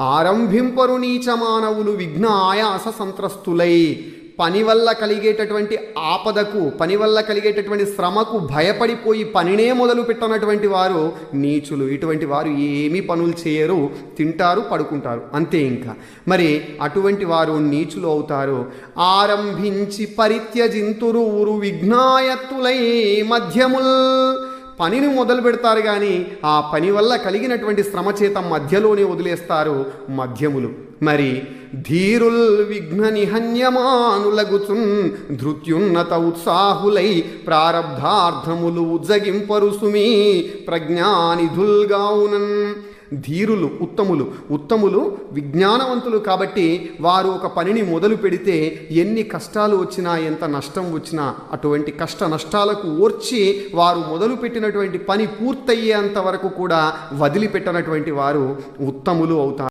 ఆరంభింపరు నీచ మానవులు విఘ్న ఆయాస సంత్రస్తులై. పని వల్ల కలిగేటటువంటి ఆపదకు పని వల్ల కలిగేటటువంటి శ్రమకు భయపడిపోయి పనినే మొదలు పెట్టనటువంటి వారు నీచులు. ఇటువంటి వారు ఏమీ పనులు చేయరు తింటారు పడుకుంటారు. అంతే ఇంకా. మరి అటువంటి వారు నీచులు అవుతారు. ఆరంభించి పరిత్యజింతురు ఊరు విఘ్నాయత్తులై మధ్యముల్. పనిని మొదలు పెడతారు కానీ ఆ పని వల్ల కలిగినటువంటి శ్రమ చేత మధ్యలోనే వదిలేస్తారు మధ్యములు. మరి ధీరుల్ విఘ్న నిహన్యమానులగుచున్ ధృత్యున్నత ఉత్సాహులై ప్రారబ్ధార్థములు ఉజ్జగింపరుసుమీ ప్రజ్ఞానిధుల్గావునన్. ధీరులు ఉత్తములు. ఉత్తములు విజ్ఞానవంతులు కాబట్టి వారు ఒక పనిని మొదలు పెడితే ఎన్ని కష్టాలు వచ్చినా ఎంత నష్టం వచ్చినా అటువంటి కష్ట నష్టాలకు ఓర్చి వారు మొదలు పెట్టినటువంటి పని పూర్తయ్యేంత వరకు కూడా వదిలిపెట్టనటువంటి వారు ఉత్తములు అవుతారు.